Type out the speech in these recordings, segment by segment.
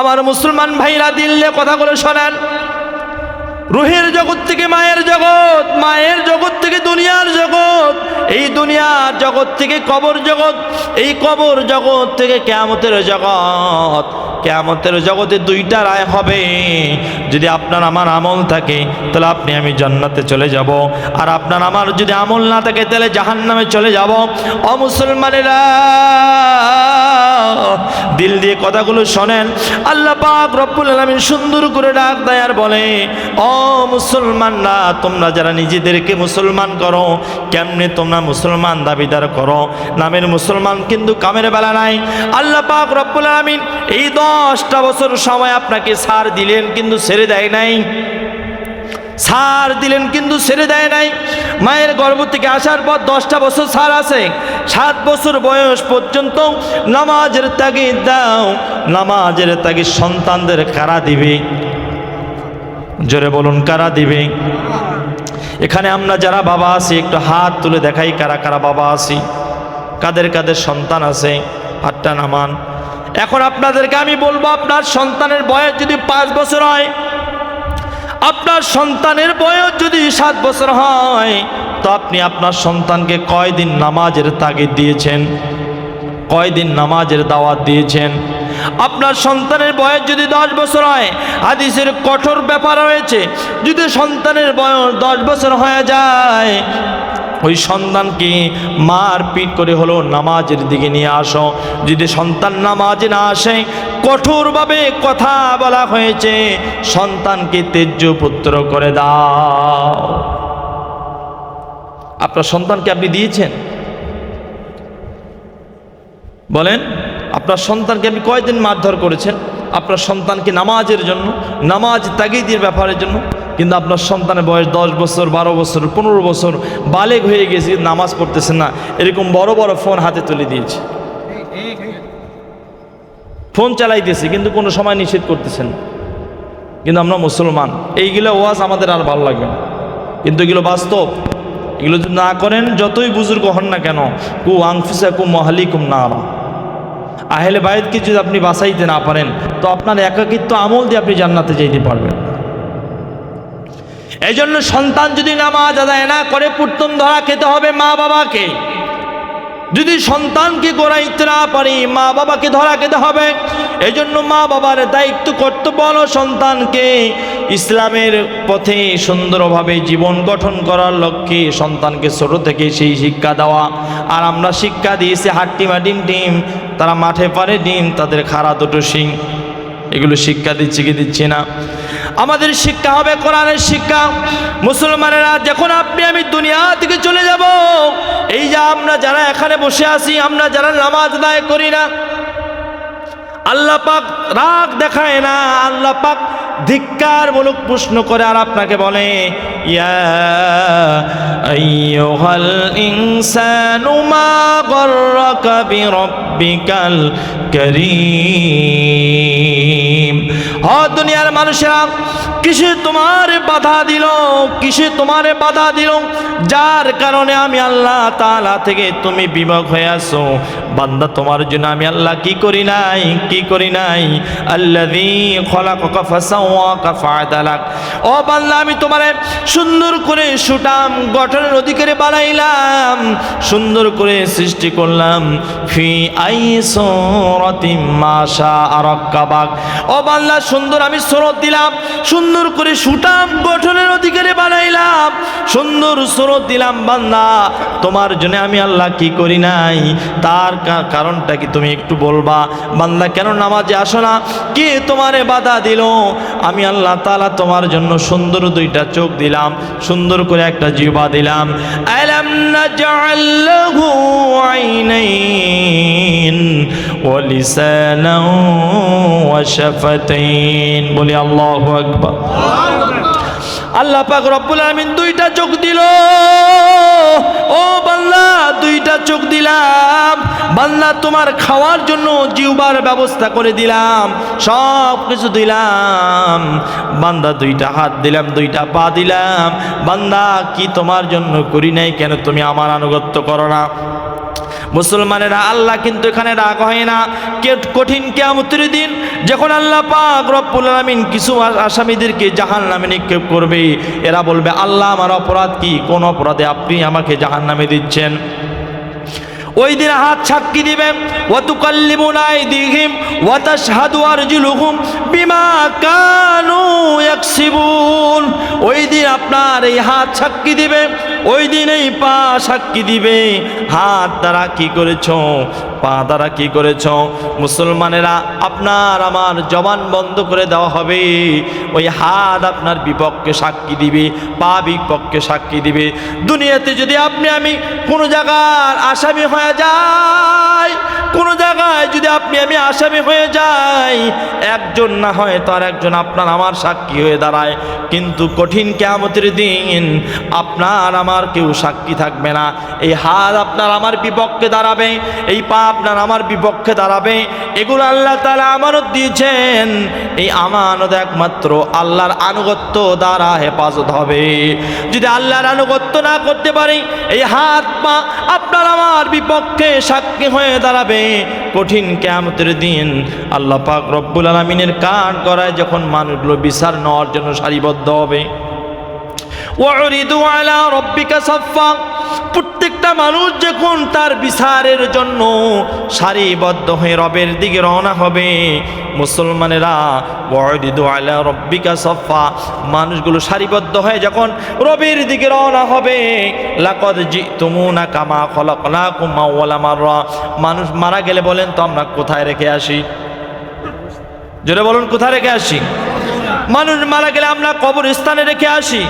আমার মুসলমান ভাইরা দিল্লে কথাগুলো শোনেন। রুহের জগৎ থেকে মায়ের জগৎ মায়ের জগৎ থেকে দুনিয়ার জগৎ, এই দুনিয়ার জগৎ থেকে কবর জগৎ, এই কবর জগৎ থেকে কেমতের জগৎ। কেয়ামতের জগতে দুইটা রায় হবে। যদি আপনার আমার আমল থাকে, তাহলে আপনি আমি জান্নাতে চলে যাব। আর আপনার আমার যদি আমল না থাকে, তাহলে জাহান্নামে চলে যাব। অমুসলমানেরা দিল দিয়ে কথাগুলো শোনেন। আল্লাহ পাক রব্বুল আলামিন সুন্দর করে ডাক দেয় আর বলে, ও মুসলমানরা, তোমরা যারা নিজেদেরকে মুসলমান করো, কেমনে তোমরা মুসলমান দাবিদার করো? নামের মুসলমান কিন্তু কামের বেলা নাই। আল্লাহ পাক রব্বুল আলামিন এই দশটা বছর সময় আপনাকে সার দিলেন, কিন্তু ছেড়ে দেয় নাই। সার দিলেন, কিন্তু ছেড়ে দেয় নাই। মায়ের গর্ভ থেকে আসার পর দশটা বছর সার আছে। সাত বছর বয়স পর্যন্ত নামাজের তাগিদ দাও, নামাজের তাগিদ সন্তানদের কারা দিবে? জোরে বলুন, কারা দিবে? এখানে আমরা যারা বাবা আছি, একটু হাত তুলে দেখাই কারা কারা বাবা আছি। কাদের কাদের সন্তান আছে? হাতটা নামান। এখন আপনাদেরকে আমি বলব, আপনার সন্তানের বয়স যদি পাঁচ বছর হয়, আপনার সন্তানের বয়স যদি সাত বছর হয়, তো আপনি আপনার সন্তানকে কয়দিন নামাজের তাগিদ দিয়েছেন? কয়দিন নামাজের দাওয়াত দিয়েছেন? আপনার সন্তানের বয়স যদি দশ বছর হয়, হাদিসের কঠোর ব্যাপার রয়েছে, যদি সন্তানের বয়স দশ বছর হয়ে যায় ওই সন্তানকে মার পিট করে হলো নামাজের দিকে নিয়ে আসো। যদি সন্তান নামাজে না আসে, কঠোরভাবে কথা বলা হয়েছে, সন্তানকে তেজ্য পুত্র করে দাও। আপনার সন্তানকে আপনি দিয়েছেন? বলেন, আপনার সন্তানকে আপনি কয়দিন মারধর করেছেন? আপনার সন্তানকে নামাজের জন্য, নামাজ তাগিদের ব্যাপারের জন্য কিন্তু আপনার সন্তানের বয়স দশ বছর, বারো বছর, পনেরো বছর, বালেগ হয়ে গেছে নামাজ পড়তেছেন না। এরকম বড় বড় ফোন হাতে তুলে দিয়েছে। ফোন চালাইতেছে, কিন্তু কোনো সময় নিষেধ করতেছেন। কিন্তু আমরা মুসলমান, এইগুলো ওয়াজ আমাদের আর ভালো লাগবে না। কিন্তু এগুলো বাস্তব। এগুলো যদি না করেন, যতই বুজুর্গ হন না কেন, কু আংফিসা কু মহালিকুম না আহলে বায়দকে যদি আপনি বাঁচাইতে না পারেন, তো আপনার একাকিত্ব আমল দিয়ে আপনি জান্নাতে যেতে পারবেন। এই জন্য সন্তান যদি নামাজ আদায় না করে পুত্তম ধরা খেতে হবে মা বাবাকে। যদি সন্তানকে গড়াইতে না পারি, মা বাবাকে ধরা খেতে হবে। এই জন্য মা বাবার দায়িত্ব, কর্তব্য সন্তানকে ইসলামের পথে সুন্দরভাবে জীবন গঠন করার লক্ষ্যে সন্তানকে ছোট থেকে সেই শিক্ষা দেওয়া। আর আমরা শিক্ষা দিয়েছি হাট্টিমা ডিম ডিম, তারা মাঠে পারে ডিম, তাদের খাড়া দুটো শিং। এগুলো শিক্ষা দিচ্ছি কি দিচ্ছি না? আমাদের শিক্ষা হবে কোরআনের শিক্ষা। মুসলমানেরা, যখন আপনি, আমি দুনিয়া থেকে চলে যাব, এই যে আমরা যারা এখানে বসে আছি, আমরা যারা নামাজ দায় করি না, আল্লাহ পাক রাগ দেখায় না, আল্লাহ পাক ধিক্কার মূলক প্রশ্ন করে আর আপনাকে বলে, ইয়া আইয়ুহাল হ, দুনিয়ার মানুষেরা, কিসে তোমার বাধা দিল? কিসে তোমার বাধা দিল? যার কারণে আমি আল্লাহ তালা থেকে তুমি বিভক হয়ে আসো বান্দা, তোমার জন্য আমি আল্লাহ কি করি নাই? কি করি নাই? ফাআদালাক। ও বান্দা, আমি তোমারে সুন্দর করে সুটাম, গঠনের অধিকারে বানাইলাম, সুন্দর করে সৃষ্টি করলাম। ফি আই মাশা আরাক্কাবাক ও বান্দা, সুন্দর আমি সুরত দিলাম, সুন্দর করে সুটাম, গঠনের অধিকারে বানাইলাম, সুন্দর সুরত দিলাম বান্দা, তোমার জন্য আমি আল্লাহ কি করি নাই? তার কারণটা কি তুমি একটু বলবা? বান্দা, কেন নামাজে আসো না? কে তোমারে বাধা দিল? আমি আল্লাহ তাআলা তোমার জন্য সুন্দর দুইটা চোখ দিলাম, সুন্দর করে একটা জিবা দিলাম। আলাম নাজআল লাহু আইনাইন ওয়া লিসানান ওয়া শাফাতাইন। বলি আল্লাহু পাক রব্বুল আলামিন দুইটা চোখ দিল। ও বান্দা, দুইটা চোখ দিলাম। বান্দা, তোমার খাওয়ার জন্য জিউবার ব্যবস্থা করে দিলাম। সব কিছু দিলাম। বান্দা, দুইটা হাত দিলাম, দুইটা পা দিলাম। বান্দা, কি তোমার জন্য করি নাই কেন তুমি আমার আনুগত্য করো না? মুসলমানেরা আল্লাহ কিন্তু এখানে রাগ হয় না। কঠিন কেয়ামতের দিন যখন আল্লাহ পাক রব্বুল আলামিন কিছু আসামিদেরকে জাহান নামে নিক্ষেপ করবে, এরা বলবে, আল্লাহ, আমার অপরাধ কি? কোন অপরাধে আপনি আমাকে জাহান নামে দিচ্ছেন? ওই দিন হাত সাক্ষী দিবেন ওয়াতুকাল্লিমুনা আইদিহিম ওয়া তাশহাদু আরজুলুহুম বিমা কানু ইয়াকসিবুন। ওই দিন আপনার এই হাত সাক্ষী দিবে ওই দিনেই পা সাক্ষী দিবে। হাত দ্বারা কি করেছ? পা দ্বারা কি করেছ? মুসলমানেরা আপনার আমার জবান বন্ধ করে দেওয়া হবে। ওই হাত আপনার বিপক্ষে সাক্ষী দিবে, পা বিপক্ষে সাক্ষী দিবে। দুনিয়াতে যদি আপনি, আমি কোনো জায়গার আসামি হয়ে যাই, কোনো জায়গায় যদি আপনি, আমি আসামি হয়ে যাই, একজন না হয় তার একজন আপনার আমার সাক্ষী হয়ে দাঁড়ায়। কিন্তু কঠিন কেয়ামতের দিন আপনার আমার কেউ সাক্ষী থাকবে না। এই হাত আপনার আমার বিপক্ষে দাঁড়াবে, এই পা আপনার আমার বিপক্ষে দাঁড়াবে। এগুলো আল্লাহ তালা আমানত দিয়েছেন। এই আমানত একমাত্র আল্লাহর আনুগত্য দ্বারা হেফাজত হবে। যদি আল্লাহর আনুগত্য না করতে পারি, এই হাত পা আপনার আমার বিপক্ষে সাক্ষী হয়ে দাঁড়াবে। কঠিন কেয়ামতের দিন আল্লাহ পাক রব্বুল আলমিনের কান করায় যখন মানুষগুলো বিচার নেওয়ার জন্য সারিবদ্ধ হবে। ওয়ারিদু আলা রব্বিকা সাফা প্রত্যেকটা মানুষ যখন তার বিচারের জন্য সারিবদ্ধ হয়ে রবের দিকে রওনা হবে, মুসলমানেরা ওয়ারিদু আলা রব্বিকা সাফা মানুষগুলো সারিবদ্ধ হয়ে যখন রবের দিকে রওনা হবে, লাকদ জিতুমুনা কামা খলাকনাকুম আউওয়ালা মাররা, মানুষ মারা গেলে বলেন, তো আমরা কোথায় রেখে আসি? জোরে বলুন, কোথায় রেখে আসি? মানুষ মারা গেলে আমরা কবরস্থানে রেখে আসি।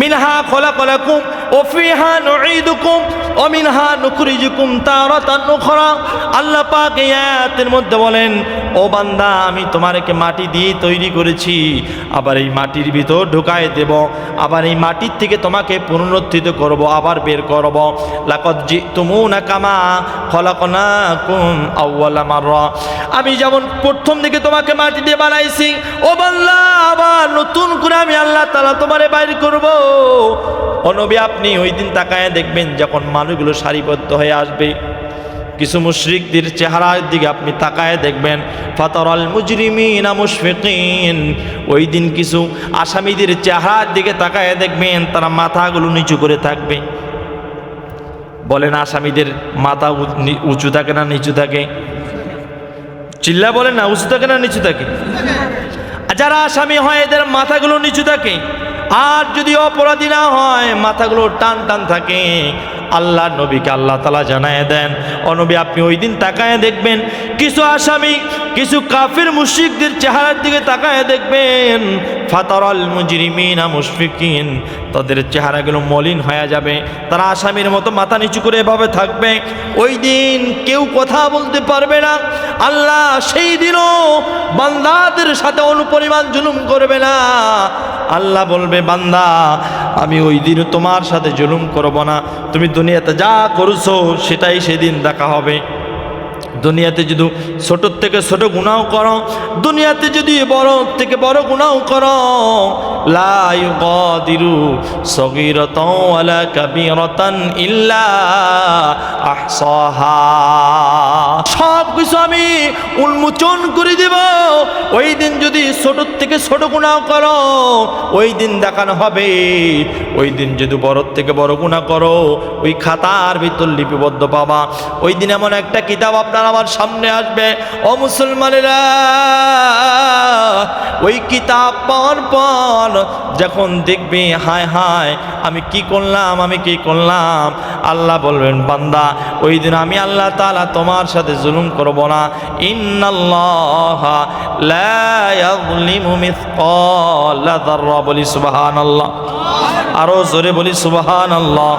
মিনহা খোলা কলাকুম ওফিহা নুঈদুকুম ও মিনহা নুখরিজুকুম তারাতান উখরা। আল্লাহ পাক এই আয়াতের মধ্যে বলেন, ও বান্দা, আমি তোমাকে মাটি দিয়ে তৈরি করেছি, আবার এই মাটির ভিতর ঢুকায় দেব, আবার এই মাটির থেকে তোমাকে পুনরুত্থিত করব, আবার বের করব। লাকদ জিতুমুনা কামা খলাকনাকুম আউওয়ালা মাররা। আমি যেমন প্রথম দিকে তোমাকে মাটি দিয়ে বানাইছি, ও বাল্লা আবার নতুন করে আমি আল্লাহ তালা তোমারে বাইর করব। অনবী আপনি ওই দিন তাকায় দেখবেন যখন মানুষগুলো সারিবদ্ধ হয়ে আসবে। কিছু মুশরিকদের চেহারার দিকে আপনি তাকায় দেখবেন। ফাতরাল মুজরিমিন ওই দিন কিছু আসামিদের চেহারার দিকে তাকায় দেখবেন, তারা মাথাগুলো নিচু করে থাকবে। বলেন, আসামিদের মাথা উঁচু থাকে না নিচু থাকে? চিল্লা বলেন না, উঁচু থাকে না নিচু থাকে? যারা আসামি হয়, এদের মাথাগুলো নিচু থাকে। আর যদি অপরাধী না হয়, মাথাগুলো টান টান থাকে। আল্লাহ নবীকে আল্লাহ তালা জানায় দেন। অনবী আপনি ওই দিন তাকায় দেখবেন, কিছু আসামি, কিছু কাফির মুশিকদের চেহারার দিকে তাকায় দেখবেন। ফাতারাল মুজরিমিনা মুশফিকিন, তাদের চেহারাগুলো মলিন হয়ে যাবে। তারা আসামির মতো মাথা নিচু করে এভাবে থাকবে। ওই দিন কেউ কথা বলতে পারবে না। আল্লাহ সেই দিনও বান্দাদের সাথে অনুপরিমাণ জুলুম করবে না। আল্লাহ বলবে, বান্দা, আমি ওই দিন তোমার সাথে জুলুম করব না। তুমি দুনিয়াতে যা করছ, সেটাই সেদিন দেখা হবে। দুনিয়াতে যদি ছোট থেকে ছোট গুণাও করো, দুনিয়াতে যদি বড় থেকে বড় গুণাও করো লাই গদিরু সগীরতাও ওয়ালা কাবীরাতান ইল্লা আহসাহা। সব কিছু আমি উন্মোচন করে দেব। ওই দিন যদি ছোট থেকে ছোট গুণাও করো, ওই দিন দেখানো হবে। ওই দিন যদি বড় থেকে বড় গুণা করো, ওই খাতার ভিতর লিপিবদ্ধ পাবা। ওই দিন এমন একটা কিতাব আপনার আমার সামনে আসবে। ও মুসলমানেরা, ওই কিতাব পাওয়ার পর যখন দেখবে, হায় হায়, আমি কি করলাম, আমি কি করলাম? আল্লাহ বলবেন, বান্দা, ওই দিন আমি আল্লাহ তাআলা তোমার সাথে জুলুম করব না। ইন্নাল্লাহ বলি সুবহানাল্লাহ। আরও জোরে বলি সুবহানাল্লাহ।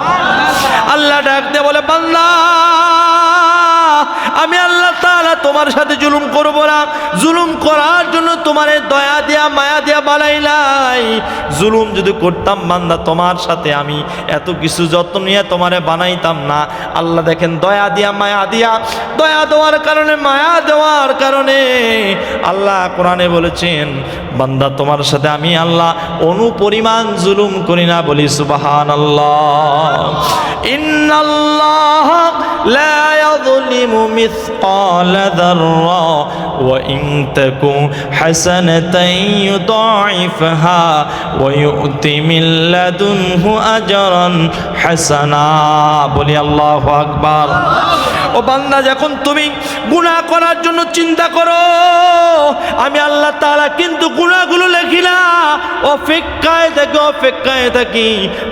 আল্লাহ ডাক দে বলে, বান্দা আমি আল্লাহ তাআলা তোমার সাথে জুলুম করব না। জুলুম করার জন্য তোমার দয়া দেয়া, মায়া দিয়া দেয়া বানাইলাই জুলুম যদি করতাম বান্দা, তোমার সাথে আমি এত কিছু যত্ন নিয়ে তোমারে বানাইতাম না। আল্লাহ দেখেন, দয়া দিয়া, মায়া দিয়া। দয়া দেওয়ার কারণে, মায়া দেওয়ার কারণে আল্লাহ কোরআনে বলেছেন, বান্দা, তোমার সাথে আমি আল্লাহ অনুপরিমাণ জুলুম করি না বলি সুবাহান আল্লাহ ইন্নাল্লাহ لا يظلم مثقال ذرة وإن تك حسنة يضاعفها ويؤت من لدنه أجرا حسنا বলি আল্লাহু আকবার ও বান্দা যখন তুমি গুনাহ করার জন্য চিন্তা করো আমি আল্লাহ তাআলা কিন্তু গুনাহগুলো লেখি না অপেক্ষায় থাকি অপেক্ষায় থাকি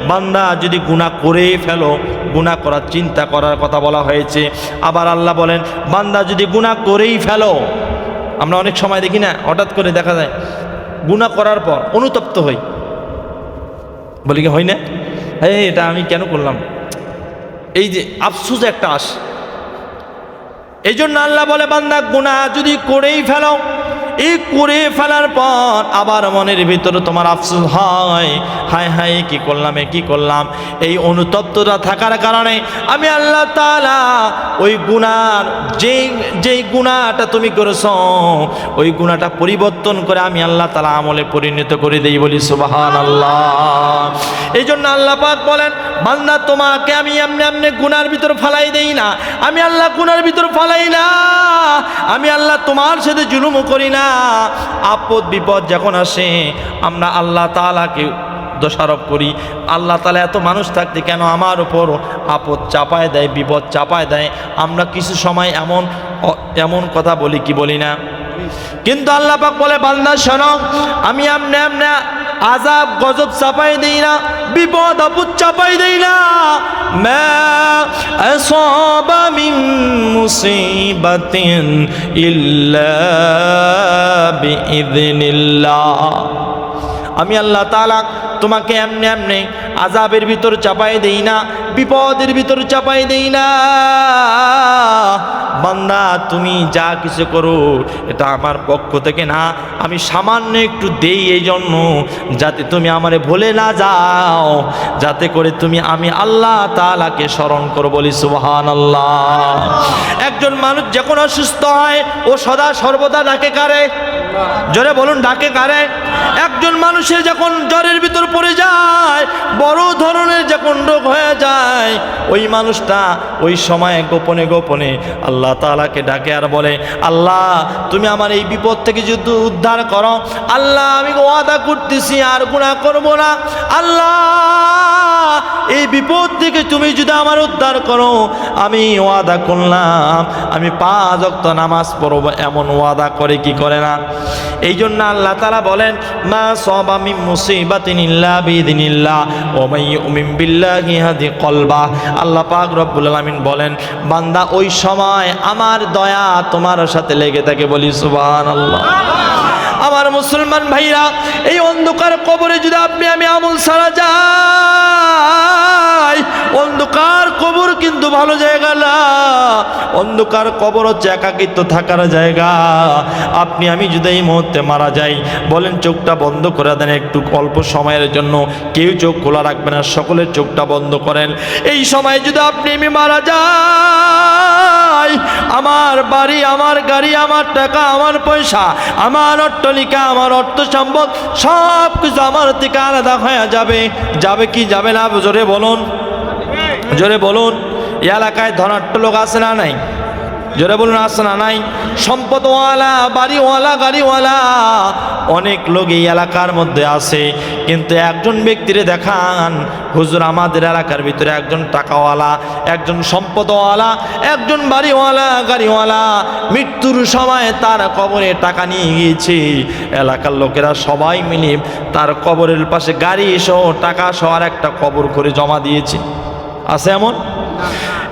বান্দা যদি গুনাহ করে ফেলো গুনাহ করার চিন্তা করার কথা বলা হয়েছে। আবার আল্লাহ বলেন, বান্দা যদি গুনাহ করেই ফেলো, আমরা অনেক সময় দেখি না, হঠাৎ করে দেখা যায়, গুনাহ করার পর অনুতপ্ত হই। বলি কি, হয় না? হ্যাঁ এটা আমি কেন করলাম? এই যে আফসুস একটা আস। এই জন্য আল্লাহ বলে, বান্দা, গুনাহ যদি করেই ফেলো এই করে ফেলার পর আবার মনের ভিতরে তোমার আফসোস হয়। হায় হায়, কি করলাম এ, কি করলাম? এই অনুতপ্ততা থাকার কারণে আমি আল্লাহ তাআলা ওই গুনার যেই যেই গুণাটা তুমি করেছ, ওই গুণাটা পরিবর্তন করে আমি আল্লাহ তাআলা আমলে পরিণত করে দেই বলি সুবাহান আল্লাহ এই জন্য আল্লাহ পাক বলেন, বান্দা, তোমাকে আমি এমনি এমনি গুনার ভিতর ফালাই দেই না। আমি আল্লাহ গুনার ভিতর ফালাই না। আমি আল্লাহ তোমার সাথে জুলুমও করি না। আপদ বিপদ যখন আসে, আমরা আল্লাহ তাআলাকে দোষারোপ করি। আল্লাহ তালা এত মানুষ থাকতে কেন আমার উপর আপদ চাপায় দেয়, বিপদ চাপায় দেয়? আমরা কিছু সময় এমন এমন কথা বলি কি বলি না? কিন্তু আল্লাহ পাক বলে, বান্দা, শোনো, আমি আমনে আমনে আজাব গজব চাপাই দেই না, বিপদ আপদ চাপাই দেই না। মা আসাবা মিন মুসিবাতিন ইল্লা বিইذনিল্লাহ আমি আল্লাহ তাআলা তোমাকে এমনি এমনি আজাবের ভিতর চাপাই দেই না, বিপদের ভিতর চাপাই দেই না। বান্দা, তুমি যা কিছু করো, এটা আমার পক্ষ থেকে না, আমি সামান্য একটু দেই এই জন্য যাতে তুমি আমারে ভুলে না যাও, যাতে করে তুমি আমি আল্লাহ তাআলাকে স্মরণ করো বলি সুবহান আল্লাহ একজন মানুষ যখন অসুস্থ হয়, ও সদা সর্বদা ডাকে কারে? জোরে বলুন, ডাকে কারে? একজন মানুষের যখন জ্বরের ভিতর পড়ে যায়, বড় ধরনের যখন রোগ হয়ে যায়, ওই মানুষটা ওই সময়ে গোপনে গোপনে আল্লাহ তালাকে ডাকে আর বলে, আল্লাহ, তুমি আমার এই বিপদ থেকে যদি উদ্ধার করো, আল্লাহ, আমি ওয়াদা করতেছি আর গুণা করব না। আল্লাহ, এই বিপদ থেকে তুমি যদি আমার উদ্ধার করো, আমি ওয়াদা করলাম, আমি পাঁচ অক্ত নামাজ পড়ব, এমন ওয়াদা করে কি করে না? এই জন্য আল্লাহ তালা বলেন, মা সবামি মুসিবাতিন আল্লাহ পাক রব্বুল আলামিন বলেন, বান্দা ওই সময় আমার দয়া তোমার সাথে লেগে থাকে বলি সুবহানাল্লাহ। আমার মুসলমান ভাইরা, এই অন্ধকার কবরে যদি আপনি আমি আমল সারা যাই, অন্ধকার কবর কিন্তু ভালো জায়গা না। অন্ধকার কবর হচ্ছে একাকিত্ব থাকার জায়গা। আপনি, আমি যদি এই মুহূর্তে মারা যাই, বলেন চোখটা বন্ধ করে দেন একটু অল্প সময়ের জন্য। কেউ চোখ খোলা রাখবে না, সকলের চোখটা বন্ধ করেন। এই সময় যদি আপনি, আমি মারা যাই, আমার বাড়ি, আমার গাড়ি, আমার টাকা, আমার পয়সা, আমার অট্টলিকা, আমার অর্থ সম্পদ সব কিছু আমার থেকে আলাদা হয়ে যাবে। যাবে কি যাবে না? জোরে বলুন। জোরে বলুন। এলাকায় ধনাট্য লোক আছে না নাই? জোরে বলুন, আছে না নাই? সম্পদওয়ালা, বাড়িওয়ালা, গাড়িওয়ালা, অনেক লোক এই এলাকার মধ্যে আছে। কিন্তু একজন ব্যক্তিরে দেখান, হুজুর, আমাদের এলাকার ভিতরে একজন টাকাওয়ালা, একজন সম্পদওয়ালা, একজন বাড়িওয়ালা, গাড়িওয়ালা, মৃত্যুর সময় তার কবরে টাকা নিয়ে গিয়েছে। এলাকার লোকেরা সবাই মিলে তার কবরের পাশে গাড়ি সহ টাকা সহ আর একটা কবর করে জমা দিয়েছে। আছে এমন?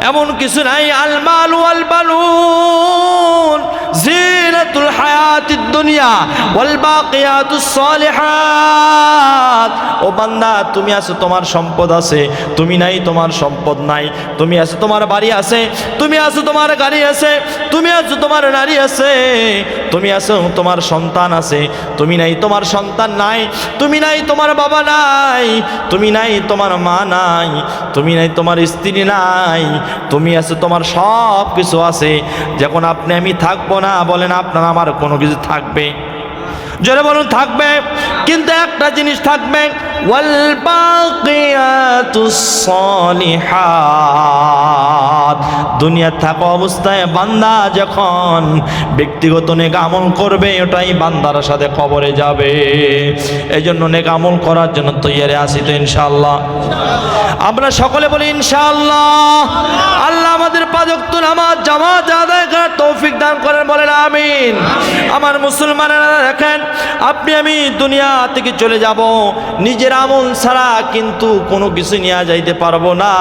এমন কিছু নাই আলমাল ওয়াল বালুন জিনাতুল হায়াতিদ দুনিয়া তুমি আছো, তোমার সম্পদ আছে। তুমি নাই, তোমার সম্পদ নাই। তুমি আছো বাড়ি আছে। তুমি আছো, তোমার আছে। তুমি আছো নারী আছে। তুমি আছো, তোমার সন্তান আছে। তুমি নাই, তোমার সন্তান নাই। তুমি নাই, তোমার বাবা নাই। তুমি নাই, তোমার মা নাই। তুমি নাই, তোমার স্ত্রী নাই। তুমি আছো, তোমার সব কিছু আছে। যখন আপনি আমি থাকব না বলেন আপনার আমার কোনো কিছু থাকবে। জোরে বলুন থাকবে। কিন্তু একটা জিনিস থাকবে দুনিয়া থাকা অবস্থায় বান্দা যখন ব্যক্তিগত নেক আমল করবে, ওটাই বান্দার সাথে কবরে যাবে। এই জন্য নেক আমল করার জন্য তৈয়ারে আসি তো ইনশাআল্লাহ। আমরা সকলে বলি ইনশাল্লাহ আল্লাহ আমাদের পাজক্ত নামাজ জামাত আদায় তৌফিক দান করেন, বলেন আমিন। আমার মুসলমানেরা দেখেন, আপনি আমি দুনিয়া থেকে চলে যাব নিজের আমল ছাড়া কিন্তু কোনো কিছু নিয়ে যাইতে পারব না।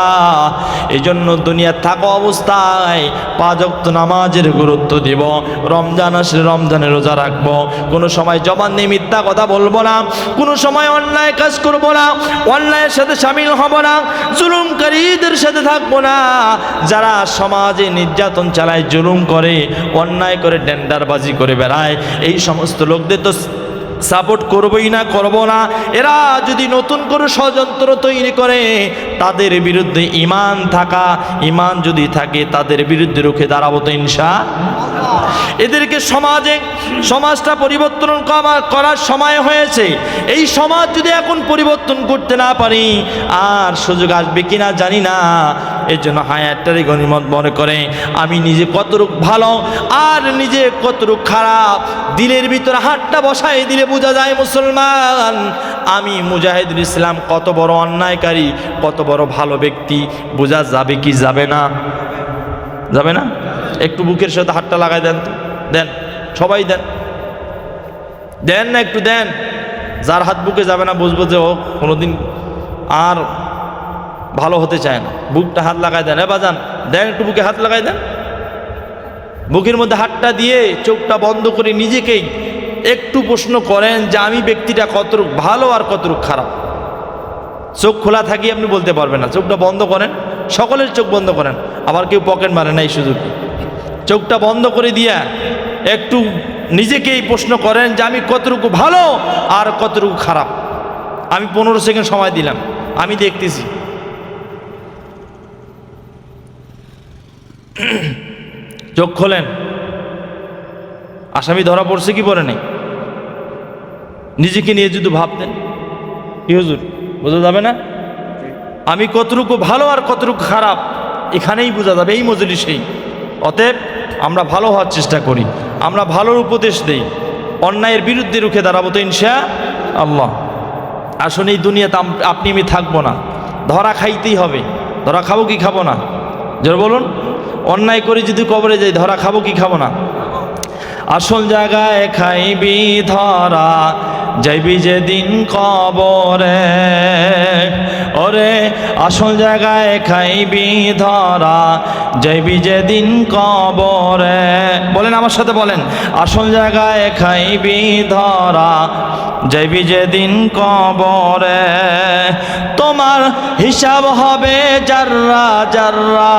এই জন্য দুনিয়া থাকা অবস্থায় পাঁচক্ত নামাজের গুরুত্ব দিব, রমজান আসলে রমজানের রোজা রাখব। কোনো সময় জবান নিয়ে মিথ্যা কথা বলব না, কোনো সময় অন্যায় কাজ করব না, অন্যায়ের সাথে সামিল হব না জুলুমকারীদের সাথে থাকব না। যারা সমাজে নির্যাতন চালায়, জুলুম করে, অন্যায় করে, ডেন্ডারবাজি করে বেড়ায়, এই সমস্ত লোকদের তো সাপোর্ট করবই না, করব না। এরা যদি নতুন করে ষড়যন্ত্র তৈরি করে, তাদের বিরুদ্ধে ইমান থাকা ইমান যদি থাকে, তাদের বিরুদ্ধে রুখে দাঁড়াবো তো ইনশা এদেরকে সমাজে, সমাজটা পরিবর্তন করা- করার সময় হয়েছে। এই সমাজ যদি এখন পরিবর্তন করতে না পারি, আর সুযোগ আসবে কিনা জানি না। এর জন্য হায়ারটারই গণিমত মনে করে, আমি নিজে কতটুক ভালো আর নিজে কতটুক খারাপ। দিলের ভিতরে হাতটা বসাই দিলে বোঝা যায় মুসলমান, আমি মুজাহিদুল ইসলাম কত বড় অন্যায়কারী, কত বড় ভালো ব্যক্তি, বোঝা যাবে কি যাবে না? যাবে না? একটু বুকের সাথে হাতটা লাগাই দেন। তো দেন, সবাই দেন। দেন না একটু, দেন। যার হাত বুকে যাবে না বুঝব যে ও কোনোদিন আর ভালো হতে চায় না। বুকটা হাত লাগাই দেন। এ বাজান, দেন একটু বুকে হাত লাগাই দেন। বুকের মধ্যে হাতটা দিয়ে চোখটা বন্ধ করে নিজেকেই একটু প্রশ্ন করেন যে আমি ব্যক্তিটা কতটুক ভালো আর কতটুক খারাপ। চোখ খোলা থাকি আপনি বলতে পারবেন না। চোখটা বন্ধ করেন। সকলের চোখ বন্ধ করেন। আবার কেউ পকেট মারে না এই সুযোগে। চোখটা বন্ধ করে দিয়া একটু নিজেকেই প্রশ্ন করেন যে আমি কতটুকু ভালো আর কতটুকু খারাপ। আমি পনেরো সেকেন্ড সময় দিলাম, আমি দেখতেছি। চোখ খোলেন। আসামি ধরা পড়ছে কি পড়ে নেই? নিজেকে নিয়ে যদি ভাবতেন। কি হুজুর, বোঝা যাবে না? আমি কতটুকু ভালো আর কতটুকু খারাপ, এখানেই বোঝা যাবে, এই মজলিসেই। অতএব আমরা ভালো হওয়ার চেষ্টা করি। আমরা ভালোর উপদেশ দেই। অন্যায়ের বিরুদ্ধে রুখে দাঁড়াবো তো ইনশা আল্লাহ। আসলে এই দুনিয়াতে আপনি আমি থাকব না। ধরা খাইতেই হবে। ধরা খাব কি খাব না? জোর বলুন। অন্যায় করে যদি কবরে যাই, ধরা খাব কি খাব না? আসল জায়গায় খাইবি ধরা, যাইবি যেদিন কবরে। ওরে, আসল জায়গায় খাইবি ধরা যাইবি যেদিন কবরে। বলেন আমার সাথে বলেন। আসল জায়গায় খাইবি ধরা। যাইবি যেদিন কবরে। তোমার হিসাব হবে জাররা জাররা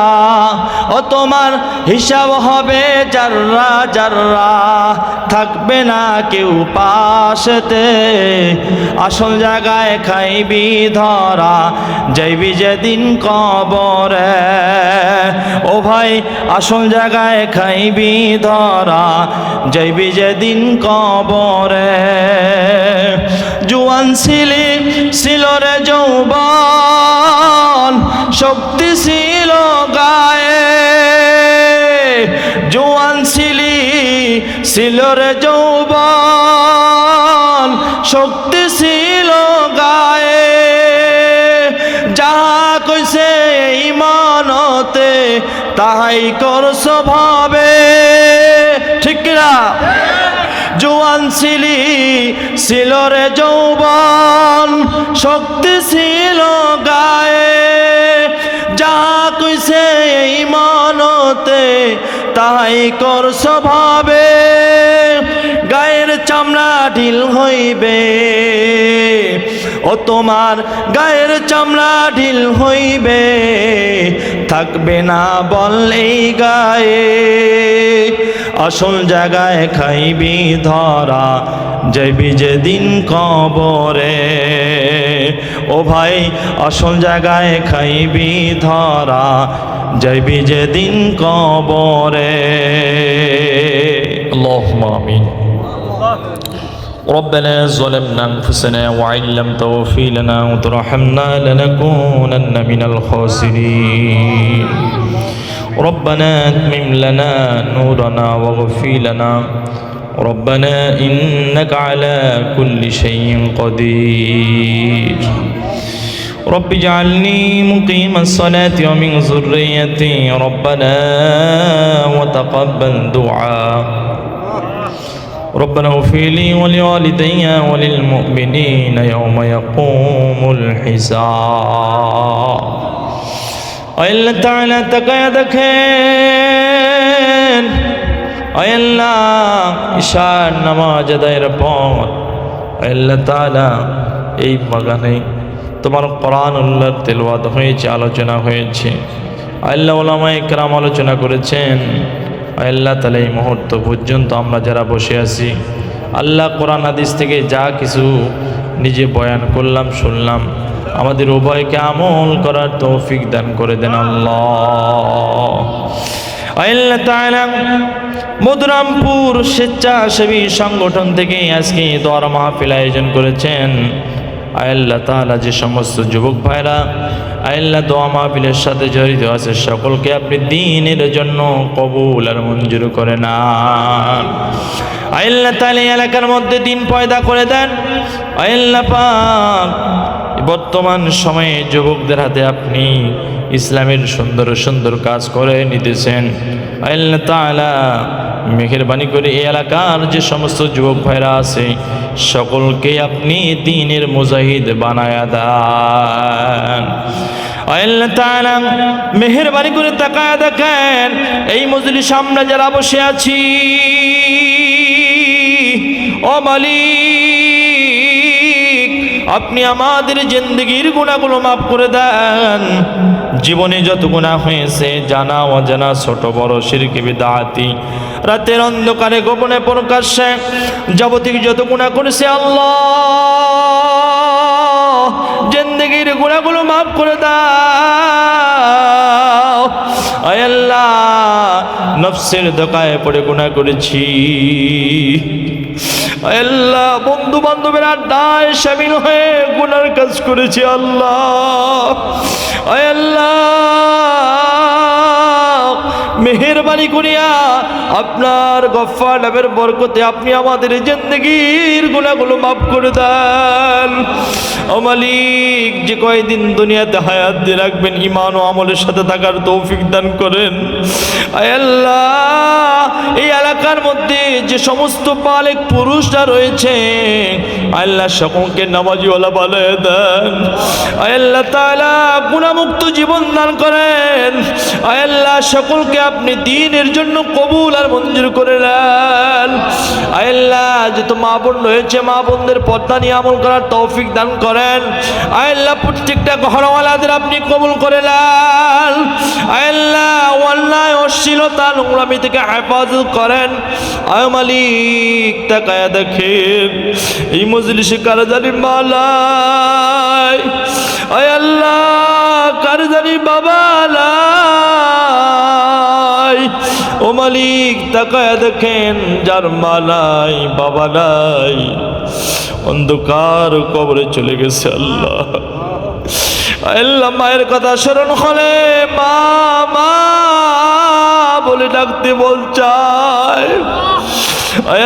ও তোমার হিসাব হবে জাররা জাররা থাকবে না কেউ পাশেতে। আসল জায়গায় খাইবি ধরা। যাইবি যেদিন কবরে। ও ভাই, আসল জায়গায় খাইবি ধরা, যাইবি যেদিন কবরে। জুয়ান ছিলি রে যৌবন, শক্তি ছিল গায়ে। জোয়ান ছিল রে যৌবন, শক্তি ছিল তাহাই করছ ভাবে। ঠিক না জোয়ান ছিলি, ছিল রে যৌবন, শক্তি ছিল গায়ে। যা কইছে এই মনতে, তাই কর স্বভাবে গায়ের চামড়া ঢিল হইবে। ও তোমার গায়ের চামড়া ঢিল হইবে। থাকবে না বল এই গায়ে। আসল জায়গায় খাইবি ধরা, যাইবি যেদিন কবরে। ও ভাই, আসল জায়গায় খাইবি ধরা, যাইবি যেদিন কবরে। আল্লাহুম্মা আমিন। ربنا ظلمنا أنفسنا وإن لم تغفر لنا وترحمنا لنكونن من الخاسرين. ربنا أتمم لنا نورنا واغفر لنا. ربنا إنك على كل شيء قدير. رب اجعلني مقيم الصلاة ومن ذريتي. ربنا وتقبل دعاء. ربنا اغفر لي ولوالدي وللمؤمنين يوم يقوم الحساب আল্লাহ তাআলা তাকায়া দেখেন আল্লাহ ঈশান নামাজ আদায়ের পর আল্লাহ তাআলা এই বাগানে তোমার কোরআন উল্লার তেলওয়াত হয়েছে আলোচনা হয়েছে আল্লাহ ওলামা একরাম আলোচনা করেছেন আল্লাহ তালা এই মুহূর্ত পর্যন্ত আমরা যারা বসে আছি, আল্লাহ কোরআন হাদিস থেকে যা কিছু নিজে বয়ান করলাম, শুনলাম, আমাদের উভয়কে আমল করার তৌফিক দান করে দেন আল্লাহ। মধুরামপুর স্বেচ্ছাসেবী সংগঠন থেকে আজকে দর মাহফিল আয়োজন করেছেন। আল্লাহ তাআলা যে সমস্ত যুবক ভাইরা, আল্লাহ দোয়া মাহফিলের সাথে জড়িত আছে, সকলকে আপনি দিনের জন্য কবুল আর মঞ্জুর করে না তাআলা এই এলাকার মধ্যে দিন পয়দা করে দেন। আল্লাহ পাক বর্তমান সময়ে যুবকদের হাতে আপনি ইসলামের সুন্দর সুন্দর কাজ করে নিতেছেন। আল্লাহ তাআলা মেহেরবানি করে এই এলাকার যে সমস্ত যুবক ভাইরা আছে, সকলকে আপনি দিনের মুজাহিদ বানায়া দেন। মেহেরবানি করে তাকায়া দেখেন, এই মজলিস আমরা যারা বসে আছি, ও মালিক, আপনি আমাদের জিন্দগির গুণাগুলো মাফ করে দেন। জীবনে যত গুণা হয়েছে, জানা, অজানা, ছোট, বড়, সিরকি, বিদাতি, রাতের অন্ধকারে, গোপনে প্রকাশ্যে যাবতীয় যত গুণা করেছে আল্লাহ, জিন্দগির গুণাগুলো মাফ করে দাও। আল্লাহ, নফসের ধোকায় পড়ে গুণা করেছি। আল্লাহ বন্ধু বান্ধবের আড্ডায় সামিল হয়ে গুনার কাজ করেছি আল্লাহ। আল্লাহ মেহেরবানি করিয়া আপনার গফা নামের বরকতে আপনি আমাদের জিন্দগির গুণাগুলো মাফ করে দেন। ও মালিক, যে কয়দিন দুনিয়াতে হায়াত দিয়ে রাখবেন ইমান ও আমলের সাথে থাকার তৌফিক দান করেন। আল্লাহ, এই এলাকার মধ্যে যে সমস্ত পালেক পুরুষরা রয়েছে আল্লাহ সকলকে নামাজিওয়ালা বানায় দেন। আল্লাহ তাআলা গুণামুক্ত জীবন দান করেন। আল্লাহ সকলকে আপনি দিনের জন্য কবুল আর মঞ্জুর করে নেন। আল্লাহ যত মা বোন রয়েছে, মা বোনদের পর্দা নিয়ে আমল করার তৌফিক দান করেন। আল্লাহ, প্রত্যেকটা ঘরওয়ালাদের আপনি কবুল করে নেন। আল্লাহ, অন্যায়, অশ্লীলতা, নোংরামি থেকে হেফাজত করেন। আয় মালিক, তাকায়া দেখেন, এই মজলিসে কারা জানি মালাই আয় আল্লাহ, কার জানি বাবা লাই ও মালিক, তাকায়া দেখেন যার মালাই বাবা নাই। অন্ধকার কবরে চলে গেছে আল্লাহ। আল্লাহ মায়ের কথা স্মরণ হলে মা মা, বলে ডাকতে বল চায়।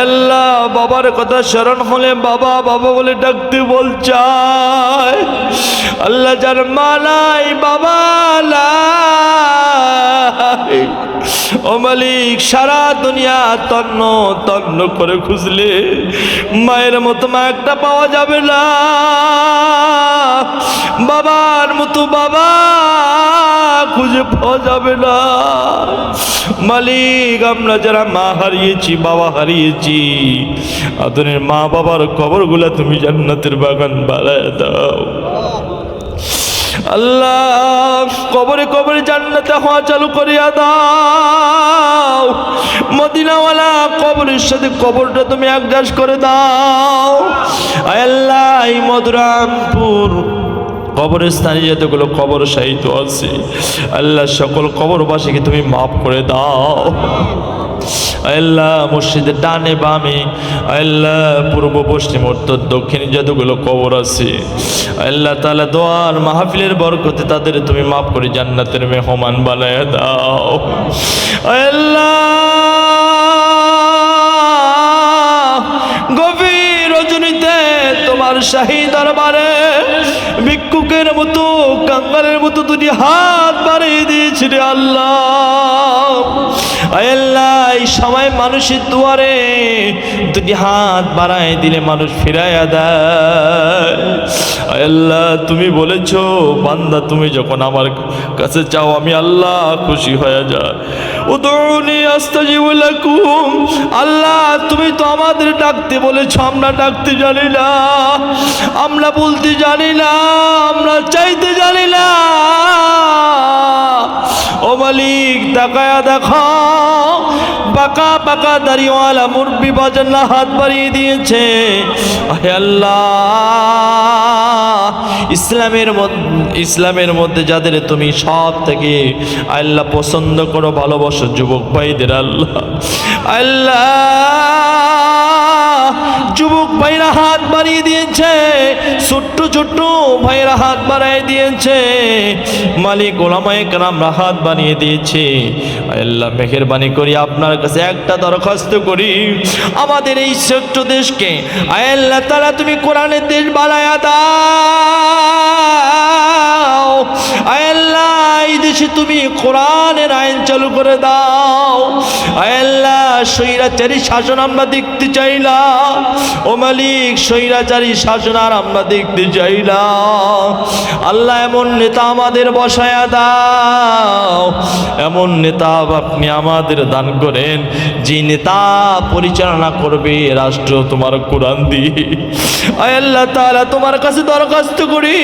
আল্লাহ, বাবার কথা স্মরণ হলে বাবা বাবা বলে ডাকতে বল চায়। আল্লাহ যার মালাই, বাবা ও মালিক, সারা দুনিয়া তন্ন তন্ন করে খুঁজলে মায়ের মতো মা একটা পাওয়া যাবে না। বাবার মতো বাবা খুঁজে পাওয়া যাবে না। মালিক, আমরা যারা মা হারিয়েছি, বাবা হারিয়েছি আদনের মা বাবার কবরগুলা তুমি জান্নাতের বাগান বাড়ায় দাও। আল্লাহ, কবরে কবরে জান্নাতে হওয়া চালু করিয়া দাও। মদিনাওয়ালা কবরের সাথে কবরটা তুমি একদাস করে দাও। আল্লাহ মধুরামপুর কবরস্থানে যতগুলো কবর সাহিত্য আছে, আল্লাহ সকল কবরবাসীকে তুমি মাফ করে দাও। আল্লাহ মসজিদের ডানে বামে, আল্লাহ পূর্ব, পশ্চিম, উত্তর, দক্ষিণে যতগুলো কবর আছে। আল্লাহ তালা দোয়ার মাহফিলের বরকতে তাদের তুমি মাফ করে জান্নাতের মেহমান বানায় দাও। আল্লাহ তোমার শাহী দরবারে ভিক্ষুকের মতো, কাঙ্গালের মতো দুটি হাত বাড়িয়ে দিয়েছি রে আল্লাহ। আল্লাহ সময় মানুষের দুয়ারে দুটি হাত বাড়ায় দিলে মানুষ ফিরাইয়া দেয়। আল্লাহ, তুমি বলেছ, বান্দা, তুমি যখন আমার কাছে চাও, আমি আল্লাহ খুশি হয়ে যায় উদৌনি আস্তাজিবু লাকুম, আল্লাহ তুমি তো আমাদের ডাকতে বলেছ, আমরা ডাকতে জানি না। আমরা বলতে জানি না, আমরা চাইতে জানি না। ও মালিক, তাকায়া দেখো। বাঁকা পাকা দাড়িওয়ালা মুরব্বি বাজান্না হাত বাড়িয়ে দিয়েছে। আল্লাহ, ইসলামের মধ্যে ইসলামের মধ্যে যাদের তুমি সব থেকে আল্লাহ পছন্দ করো, ভালোবাসো, যুবক ভাইদের আল্লাহ। আল্লাহ যুবক ভাইরা হাত বাড়িয়ে দিয়েছে, ছোট্ট ছোট্ট ভাইরা হাত বাড়াই দিয়েছে। মালিক ওলামায় কালামরা হাত বানিয়ে দিয়েছে। আল্লাহ, মেহেরবানি করি, আপনার কাছে একটা দরখাস্ত করি। আমাদের এই ছোট্ট দেশকে আল্লাহ, তারা তুমি কোরআনের দেশ বানায়া দেশে তুমি কোরআনের আইন চালু করে দাও। আল্লাহ, স্বৈরাচারী শাসন আমরা দেখতে চাই না ও মালিক, স্বৈরাচারী শাসন আর আমরা দেখতে চাই না আল্লাহ, এমন নেতা আমাদের বসায়া দাও। এমন নেতা আপনি আমাদের দান করেন। যে নেতা পরিচালনা করবে, রাষ্ট্র তোমার কোরআন দিয়ে। আল্লাহ তাআলা, তোমার কাছে দরখাস্ত করি।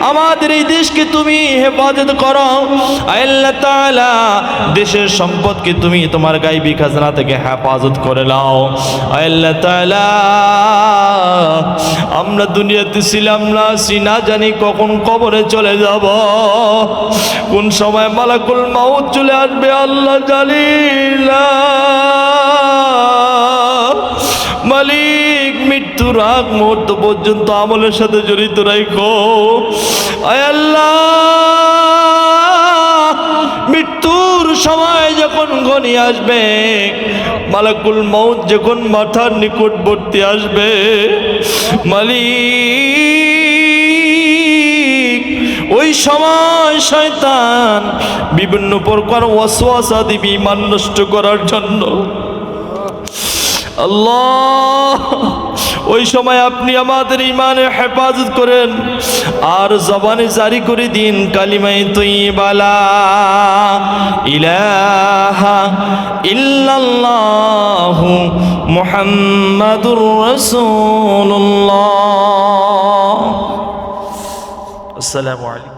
আমাদের এই দেশকে তুমি হেফাজত করো। আল্লাহ তাআলা দেশের সম্পদকে তুমি তোমার গাইবি খাজনা থেকে হেফাজত করে নাও। আল্লাহ আমরা দুনিয়াতে ছিলাম না সিনা জানি কখন কবরে চলে যাব। কোন সময় মালাকুল মাউত চলে আসবে, আল্লাহ জানি না। মালিক, মৃত্যুর আগ মুহূর্ত পর্যন্ত আমলের সাথে জড়িত রাখো আল্লাহ। মৃত্যুর সময় যখন ঘনি আসবে, মালাকুল মৌত যখন মাথার নিকটবর্তী আসবে, মালিক, ওই সময় শয়তান বিভিন্ন প্রকার ওয়াসওয়াসা দিবি ইমান নষ্ট করার জন্য। আল্লাহ! ওই সময় আপনি আমাদের ইমানে হেফাজত করেন। আর জবানে জারি করে দিন কালিমাই তুই বালা ইলাহা ইল্লাল্লাহু মুহাম্মাদুর রাসূলুল্লাহ। আসসালামু আলাইকুম।